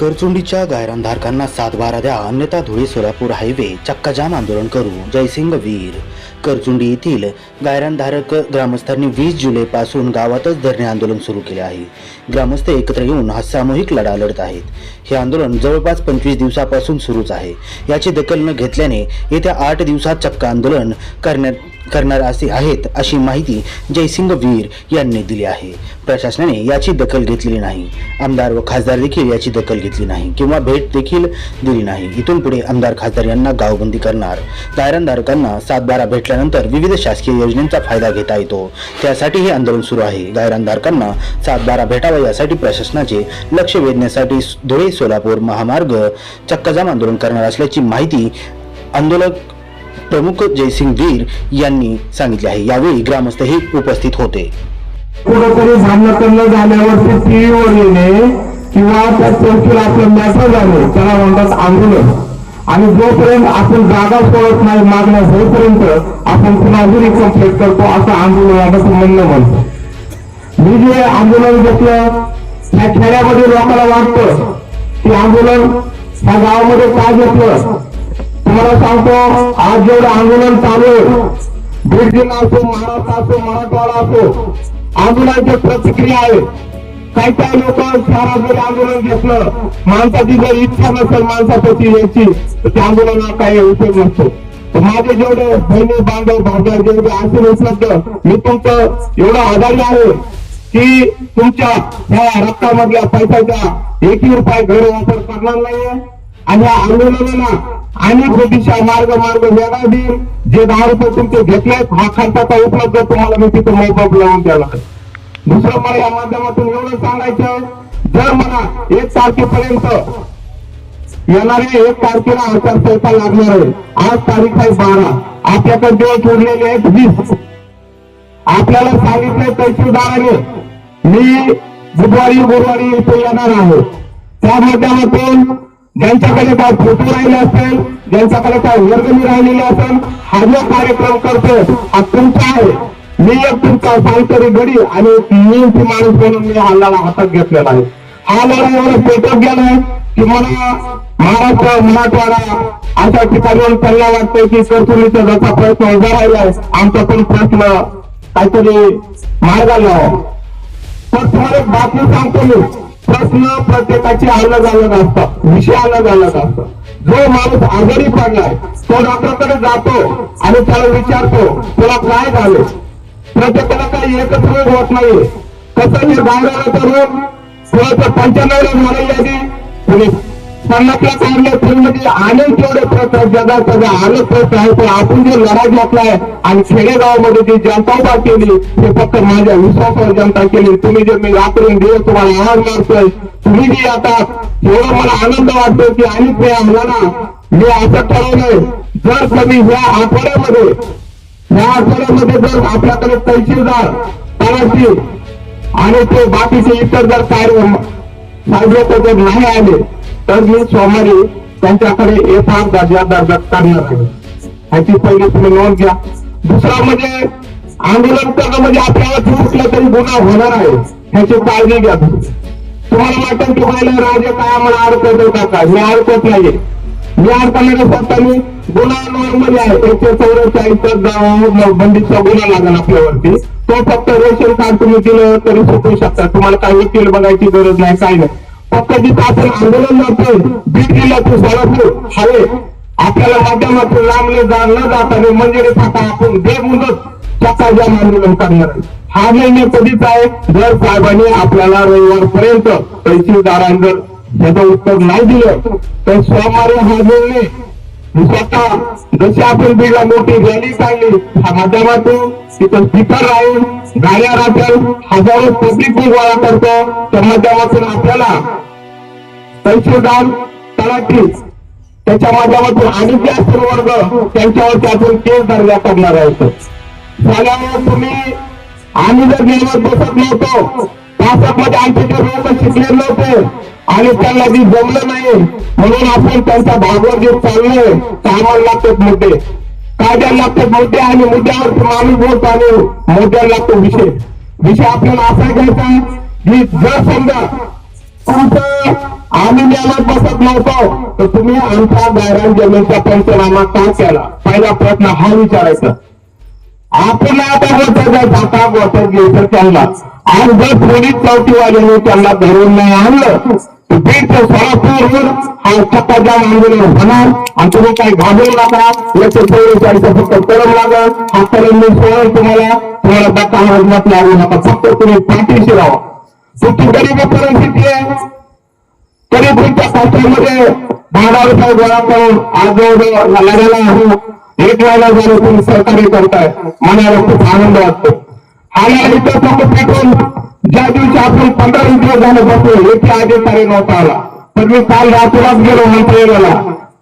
करचुंडीच्या गायरानधारकांना सातबारा द्या. अन्यथा धुळे सोलापूर हायवे चक्काजाम आंदोलन करू. जयसिंग वीर. करचुंडी येथील गायरानधारक ग्रामस्थांनी वीस जुलैपासून गावातच धरणे आंदोलन सुरू केले आहे. ग्रामस्थ एकत्र येऊन हा सामूहिक लढा लढत आहेत. हे आंदोलन जवळपास पंचवीस दिवसापासून सुरूच आहे. याची दखल न घेतल्याने येत्या आठ दिवसात चक्का आंदोलन करण्यात करणार असे आहेत अशी माहिती जयसिंग वीर यांनी दिली आहे. प्रशासनाने याची दखल घेतलेली नाही. आमदार व खासदार देखील याची दखल घेतली नाही किंवा भेट देखील दिली नाही. इथून पुढे आमदार खासदार यांना गावबंदी करणार. गायरानधारकांना सातबारा भेटल्यानंतर विविध शासकीय योजनांचा फायदा घेता येतो. त्यासाठी हे आंदोलन सुरू आहे. गायरानधारकांना सातबारा भेटावा यासाठी प्रशासनाचे लक्ष वेधण्यासाठी धुळे सोलापूर महामार्ग चक्काजाम आंदोलन करणार असल्याची माहिती आंदोलक प्रमुख जयसिंग वीर यांनी सांगितले आहे. यावेळी ग्रामस्थही उपस्थित होते. कुठेतरी भांडण करणं टीव्हीवर येणे किंवा त्या चौकीला आपलं मॅटर झाले त्याला म्हणतात आंदोलन. आणि जोपर्यंत आपण जागा सोडत नाही मागण्या होईपर्यंत आपण कुणावरही कंप्लेंट करतो असं आंदोलनाचं म्हणणं म्हणतो मी जे आंदोलन घेतलं त्या खेड्यामध्ये लोकांना वाटतं की आंदोलन ह्या गावामध्ये काय घेतलं? तुम्हाला सांगतो आज जेवढं आंदोलन चालू आहे बीड जिल्हा असो महाराष्ट्र असो मराठवाडा असो आंदोलनाची प्रतिक्रिया आहे. काही काही लोक शहरात जरी आंदोलन घेतलं. माणसाची जर इच्छा नसेल माणसाप्रती याची तर त्या आंदोलनाला काही उपयोग नसतो. माझे जेवढे बहिणी बांधव भागदार जेवढे असेल उपलब्ध मी तुमचं एवढं आधारी आहे की तुमच्या ह्या रक्तामधल्या पैशाचा एकही रुपये गैरवापर करणार नाहीये. आणि या आंदोलनाला आणि दिशा मार्ग मार्ग वेगळा देईल जे दहा रुपये तुमचे घेतलेत हा खर्चाचा उपलब्ध तुम्हाला मी तिथे मोबाईल लावून द्यायला दुसरं मला या माध्यमातून एवढं सांगायचं जर मला एक तारखेपर्यंत येणाऱ्या एक तारखेला आचारसंहिता लागणार आहे आज तारीख आहे बारा. आपल्याकडे दिवस उरलेले आहेत वीस. आपल्याला सांगितले तहसीलदाराने मी बुधवारी गुरुवारी इथे येणार आहे. त्या माध्यमातून ज्यांच्याकडे काय फोटो राहिले असेल ज्यांच्याकडे काय वर्गणी राहिलेली असेल हा जो कार्यक्रम करतो हा तुमचा आहे. मी एक तुमचा सांगतरी गडी आणि मी नियमची माणूस म्हणून मी हा लढा हातात घेतलेला आहे. हा लढा एवढा पेटत गेलाय की मला महाराष्ट्र मराठवाडा अशा ठिकाणी त्यांना वाटतंय की करतुलीचा जसा प्रयत्न उभा राहिलाय आमचा पण प्रश्न काहीतरी मार्गाला लावा. पण तुम्हाला एक बातमी सांगतो मी. प्रश्न प्रत्येकाची अलग अलग असतात विषय अलग अलग असतात जो माणूस आजारी पडलाय तो डॉक्टरकडे जातो आणि त्याला विचारतो तुला काय झालं? प्रत्येकाला काही एकच रोग होत नाही कसं हे गावराचा रोग? कुणाचं पंच्याण्णवला झालेली यादी. कुणी चांगले काढले फिल्ममध्ये अनेक जेवढे प्रश्न जगात सगळं अनेक प्रश्न आहे ते आपण जे लढा घेतलाय आणि खेडेगावामध्ये जी जनता उभा केली ते फक्त माझ्या विश्वासावर जनता केली. तुम्ही जे मी रात्री दिवस तुम्हाला आवाज मारतोय तुम्ही जे येतात एवढं मला आनंद वाटतो की अनेक वेळा मला मी असं ठरवलंय जर कमी ह्या आठवड्यामध्ये ह्या आठवड्यामध्ये जर आपल्याकडे तहसीलदार तलाशी आणि ते बाकीचे इतर जर कार्य साजरे नाही आले तर मी सोमवारी त्यांच्याकडे एफ आर दर्जा दर्जा करणार आहे. ह्याची पहिली तुम्ही नोंद घ्या. दुसरा म्हणजे आंदोलन करणं म्हणजे आपल्याला चुकलं तरी गुन्हा होणार आहे ह्याची काळजी घ्या तुम्हाला वाटेल की पहिलं राजे काय आम्हाला अडकवतो का? मी अडकत नाहीये. मी अडकवणाऱ्या स्वतःनी गुन्हा नॉर्मल आहे. एकशे चौवेचाळीस बंदीचा गुन्हा लागेल आपल्यावरती. तो फक्त रेशन कार्ड तुम्ही दिलं तरी सुटू शकता. तुम्हाला काही वकील बघायची गरज नाही काय नाही. फक्त जिथं आपण आंदोलन करतोय बीड जिल्ह्यातून सोलापूर हवे. आपल्याला माध्यमातून लांबले जा न जाता मंजुरी फाटा आपण बेमुदत चक्का जाम आंदोलन करणार आहे. हा निर्णय कधीच आहे? जर साहेबांनी आपल्याला रविवारपर्यंत तहसीलदारांवर त्याचं उत्तर नाही दिलं तर सोमवारी हा निर्णय स्वतः जशी आपण बीडला मोठी रॅली काढली ह्या माध्यमातून तिथं स्पीकर राहून गाड्या राहतील हजारो पब्लिक गोळा करतो. तर माध्यमातून आपल्याला तहसीलदार तलाठी त्याच्या माध्यमातून आणि त्या असेल वर्ग त्यांच्यावर त्यातून केस दर्जा करणार आहोत. झाल्यामुळे तुम्ही आम्ही जर नियमात बसत नव्हतो पासष्ट आमचे ते लोक शिकले नव्हते आणि त्यांना जी जमलं नाही म्हणून आपण त्यांचा भागवर जे चाललोय कामाला लागतात मुद्दे. कायद्याला लागतात मुद्दे आणि मुद्द्यावर माणूस बोलतो आणि मुद्द्याला लागतो विषय. विषय आपल्याला असा घ्यायचा की जर समजा आम्ही न्यायालयात बसत नव्हतो तर तुम्ही आमच्या गायरान जमीनचा पंचनामा का केला? पहिला प्रश्न हा विचारायचा. आपण आता गोष्ट जाता त्यांना आज जर पोलीस चौकीवाल्याने त्यांना धरून नाही आणलं तर बीड ते सोलापूर हा चक्काजाम आंदोलन होणार. आणि तुम्ही काही घाबरू नका याचे चौवेचाळीस फक्त कलम लागल. हा कलम मी तुम्हाला. तुम्हाला दत्ता लागू नका. फक्त तुम्ही पाठीशी राहा. सुट्टी गरीबी परिस्थिती आहे. तरी तुमच्या दहा रुपये गोळा करून आज जवळ लढायला हो एक वेळेला जर तुम्ही सहकार्य करताय. मनाला खूप आनंद वाटतो. आणि इथं फक्त पेट्रोल ज्या दिवशी आपण पंधरा दिवस झाले बसलो याची अधिकारी नव्हता आला. तर मी काल रात्रीलाच गेलो मंत्रालयाला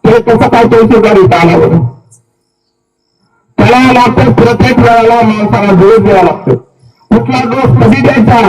ते कसं काय पैसे गाडी आला बरं? त्याला लागतं प्रत्येक वेळेला माणसाला डोस द्यावा लागतो. कुठला दोष कधी द्यायचा?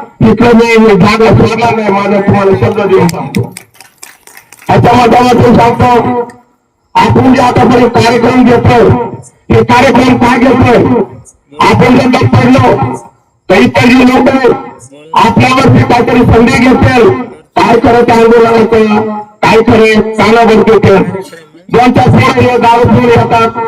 तिथलं मी जागा सोडला नाही माझा तुम्हाला शब्द देऊन सांगतो. याच्या माध्यमातून सांगतो आपण जे आतापर्यंत कार्यक्रम घेतोय हे कार्यक्रम काय घेतोय? आपण जर पडलो तर इतर जी लोक आपल्यावरती काहीतरी संधी घेतील. काय करत आंदोलनाचं? काय खरे कानावर घेतील ज्यांच्या पुढे हे दारू पिऊन येतात